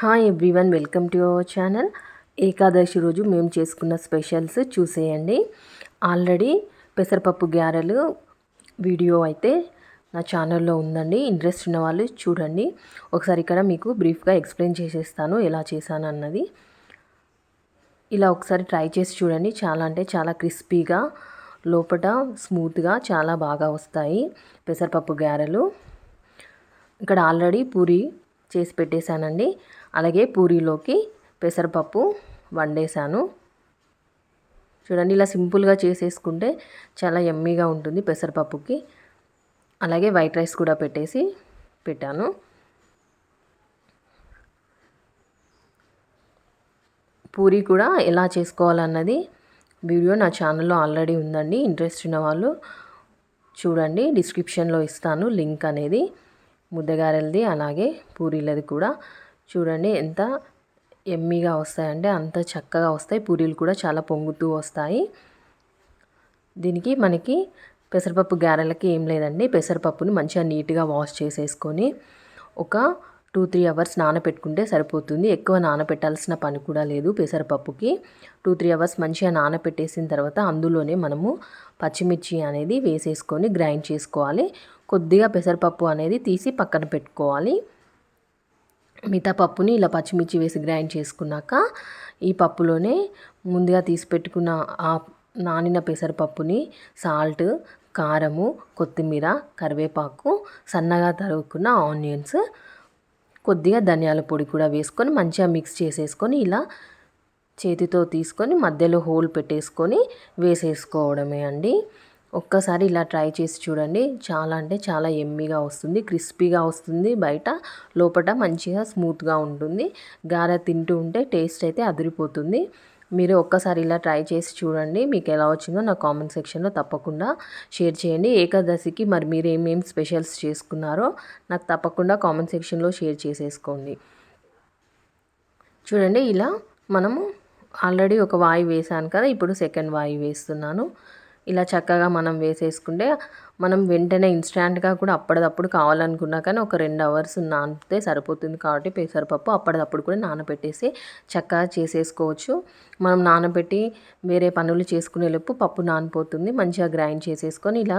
Hi everyone welcome to our channel Ekadashi రోజు మేము చేసుకున్న స్పెషల్స్ చూసేయండి. ఆల్రెడీ పెసరపప్పు గ్యారెలు వీడియో అయితే నా ఛానల్లో ఉందండి. ఇంట్రెస్ట్ ఉన్న వాళ్ళు చూడండి. ఒకసారి ఇక్కడ మీకు బ్రీఫ్గా ఎక్స్ప్లెయిన్ చేసేస్తాను ఎలా చేశాను అన్నది. ఇలా ఒకసారి ట్రై చేసి చూడండి. చాలా అంటే చాలా క్రిస్పీగా లోపల స్మూత్గా చాలా బాగా వస్తాయి పెసరపప్పు గారెలు ఇక్కడ ఆల్రెడీ పూరి చేసి పెట్టేశానండి. అలాగే పూరీలోకి పెసరపప్పు వండేసాను చూడండి ఇలా సింపుల్గా చేసేసుకుంటే చాలా ఎమ్మీగా ఉంటుంది పెసరపప్పుకి. అలాగే వైట్ రైస్ కూడా పెట్టేసి పెట్టాను. పూరి కూడా ఎలా చేసుకోవాలన్నది వీడియో నా ఛానల్లో ఆల్రెడీ ఉందండి. ఇంట్రెస్ట్ ఉన్న వాళ్ళు చూడండి డిస్క్రిప్షన్లో ఇస్తాను లింక్ అనేది. ముద్దగారెలది అలాగే పూరీలది కూడా. చూడండి ఎంత ఎమ్మీగా వస్తాయంటే అంత చక్కగా వస్తాయి. పూరీలు కూడా చాలా పొంగుతూ వస్తాయి. దీనికి మనకి పెసరపప్పు గారెలకి ఏం లేదండి. పెసరపప్పుని మంచిగా నీట్గా వాష్ చేసేసుకొని ఒక టూ త్రీ అవర్స్ నానబెట్టుకుంటే సరిపోతుంది. ఎక్కువ నానబెట్టాల్సిన పని కూడా లేదు పెసరపప్పుకి. టూ త్రీ అవర్స్ మంచిగా నానబెట్టేసిన తర్వాత అందులోనే మనము పచ్చిమిర్చి అనేది వేసేసుకొని గ్రైండ్ చేసుకోవాలి. కొద్దిగా పెసరపప్పు అనేది తీసి పక్కన పెట్టుకోవాలి. మిగతా పప్పుని ఇలా పచ్చిమిర్చి వేసి గ్రైండ్ చేసుకున్నాక ఈ పప్పులోనే ముందుగా తీసి పెట్టుకున్న ఆ నానిన పెసరపప్పుని సాల్ట్ కారము కొత్తిమీర కరివేపాకు సన్నగా తరుగుకున్న ఆనియన్స్ కొద్దిగా ధనియాల పొడి కూడా వేసుకొని మంచిగా మిక్స్ చేసేసుకొని ఇలా చేతితో తీసుకొని మధ్యలో హోల్ పెట్టేసుకొని వేసేసుకోవడమే అండి. ఒక్కసారి ఇలా ట్రై చేసి చూడండి. చాలా అంటే చాలా ఎమ్మీగా వస్తుంది క్రిస్పీగా వస్తుంది బయట. లోపల మంచిగా స్మూత్గా ఉంటుంది. గారె తింటూ ఉంటే టేస్ట్ అయితే అదిరిపోతుంది. మీరు ఒక్కసారి ఇలా ట్రై చేసి చూడండి. మీకు ఎలా వచ్చిందో నా కామెంట్ సెక్షన్లో తప్పకుండా షేర్ చేయండి. ఏకాదశికి మరి మీరు ఏమేమి స్పెషల్స్ చేసుకున్నారో నాకు తప్పకుండా కామెంట్ సెక్షన్లో షేర్ చేసేసుకోండి. చూడండి ఇలా మనము ఆల్రెడీ ఒక వాయి వేసాను కదా ఇప్పుడు సెకండ్ వాయి వేస్తున్నాను. ఇలా చక్కగా మనం వేసేసుకుంటే మనం వెంటనే ఇన్స్టాంట్గా కూడా అప్పటిదప్పుడు కావాలనుకున్నా కానీ ఒక రెండు అవర్స్ నానితే సరిపోతుంది కాబట్టి పెసరపప్పు అప్పటిదప్పుడు కూడా నానబెట్టేసి చక్కగా చేసేసుకోవచ్చు. మనం నానబెట్టి వేరే పనులు చేసుకునే లోపు పప్పు నానిపోతుంది. మంచిగా గ్రైండ్ చేసేసుకొని ఇలా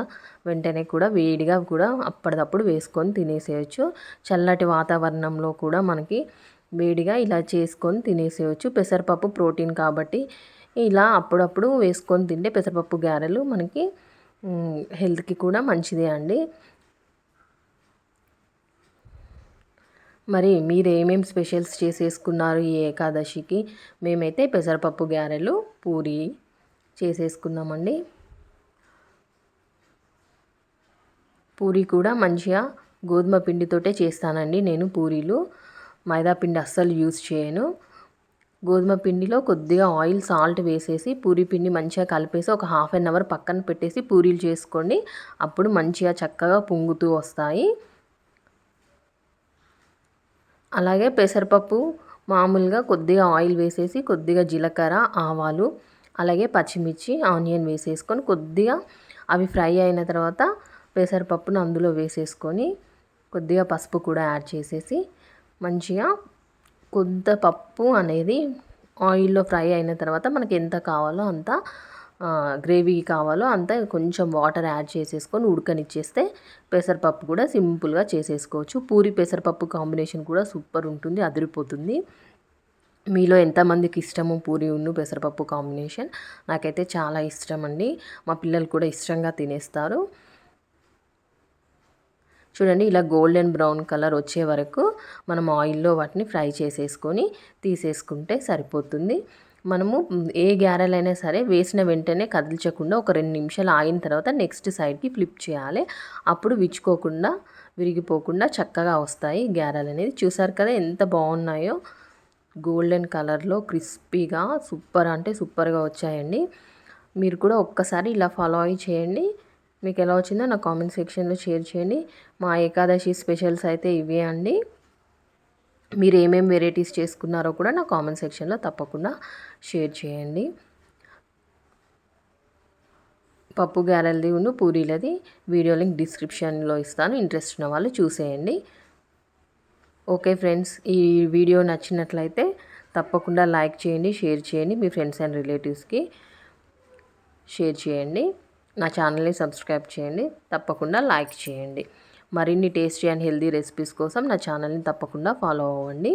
వెంటనే కూడా వేడిగా కూడా అప్పటిదప్పుడు వేసుకొని తినేసేయచ్చు. చల్లటి వాతావరణంలో కూడా మనకి వేడిగా ఇలా చేసుకొని తినేసేయచ్చు. పెసరపప్పు ప్రోటీన్ కాబట్టి ఇలా అప్పుడప్పుడు వేసుకొని తింటే పెసరపప్పు గారెలు మనకి హెల్త్కి కూడా మంచిదే అండి. మరి మీరు ఏమేమి స్పెషల్స్ చేసేసుకున్నారు ఈ ఏకాదశికి? మేమైతే పెసరపప్పు గారెలు పూరి చేసేసుకున్నామండి. పూరి కూడా మంచిగా గోధుమ పిండితోటే చేస్తానండి నేను పూరీలు. మైదా పిండి అస్సలు యూజ్ చేయను. గోధుమ పిండిలో కొద్దిగా ఆయిల్ సాల్ట్ వేసేసి పూరి పిండి మంచిగా కలిపేసి ఒక హాఫ్ అన్ అవర్ పక్కన పెట్టేసి పూరీలు చేసుకోండి. అప్పుడు మంచిగా చక్కగా పొంగుతూ వస్తాయి. అలాగే పెసరపప్పు మామూలుగా కొద్దిగా ఆయిల్ వేసేసి కొద్దిగా జీలకర్ర ఆవాలు అలాగే పచ్చిమిర్చి ఆనియన్ వేసేసుకొని కొద్దిగా అవి ఫ్రై అయిన తర్వాత పెసరపప్పును అందులో వేసేసుకొని కొద్దిగా పసుపు కూడా యాడ్ చేసేసి మంచిగా కొంత పప్పు అనేది ఆయిల్లో ఫ్రై అయిన తర్వాత మనకి ఎంత కావాలో అంత గ్రేవీ కావాలో అంత కొంచెం వాటర్ యాడ్ చేసేసుకొని ఉడకనిచ్చేస్తే పెసరపప్పు కూడా సింపుల్గా చేసేసుకోవచ్చు. పూరి పెసరపప్పు కాంబినేషన్ కూడా సూపర్ ఉంటుంది అదిరిపోతుంది. మీలో ఎంతమందికి ఇష్టము పూరి ఉన్ను పెసరపప్పు కాంబినేషన్? నాకైతే చాలా ఇష్టం అండి మా పిల్లలు కూడా ఇష్టంగా తినేస్తారు. చూడండి ఇలా గోల్డెన్ బ్రౌన్ కలర్ వచ్చే వరకు మనం ఆయిల్లో వాటిని ఫ్రై చేసేసుకొని తీసేసుకుంటే సరిపోతుంది. మనము ఏ గ్యారెలైనా సరే వేసిన వెంటనే కదిల్చకుండా ఒక రెండు నిమిషాలు ఆగిన తర్వాత నెక్స్ట్ సైడ్కి ఫ్లిప్ చేయాలి. అప్పుడు విచ్చుకోకుండా విరిగిపోకుండా చక్కగా వస్తాయి గ్యారెలు అనేది. చూసారు కదా ఎంత బాగున్నాయో. గోల్డెన్ కలర్లో క్రిస్పీగా సూపర్ అంటే సూపర్గా వచ్చాయండి. మీరు కూడా ఒక్కసారి ఇలా ఫాలో అయ్యి చేయండి. మీకు ఎలా వచ్చిందో నా కామెంట్ సెక్షన్లో షేర్ చేయండి. మా ఏకాదశి స్పెషల్స్ అయితే ఇవే అండి. మీరు ఏమేమి వెరైటీస్ చేసుకున్నారో కూడా నా కామెంట్ సెక్షన్లో తప్పకుండా షేర్ చేయండి. పప్పు గ్యారెల్ది ఉన్న పూరీలది వీడియో లింక్ డిస్క్రిప్షన్లో ఇస్తాను. ఇంట్రెస్ట్ ఉన్న వాళ్ళు చూసేయండి. ఓకే ఫ్రెండ్స్ ఈ వీడియో నచ్చినట్లయితే తప్పకుండా లైక్ చేయండి షేర్ చేయండి. మీ ఫ్రెండ్స్ అండ్ రిలేటివ్స్కి షేర్ చేయండి. నా ఛానల్ని సబ్స్క్రైబ్ చేయండి తప్పకుండా లైక్ చేయండి. మరిన్ని టేస్టీ అండ్ హెల్దీ రెసిపీస్ కోసం నా ఛానల్ని తప్పకుండా ఫాలో అవ్వండి.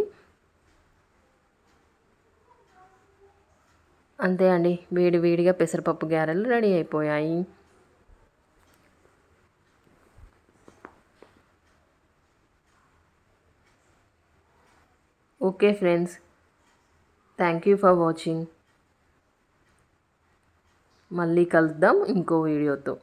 అంతే అండి వేడి వేడిగా పెసరపప్పు గారెలు రెడీ అయిపోయాయి. Okay friends thank you for watching. మళ్ళీ కలుద్దాం ఇంకో వీడియోతో.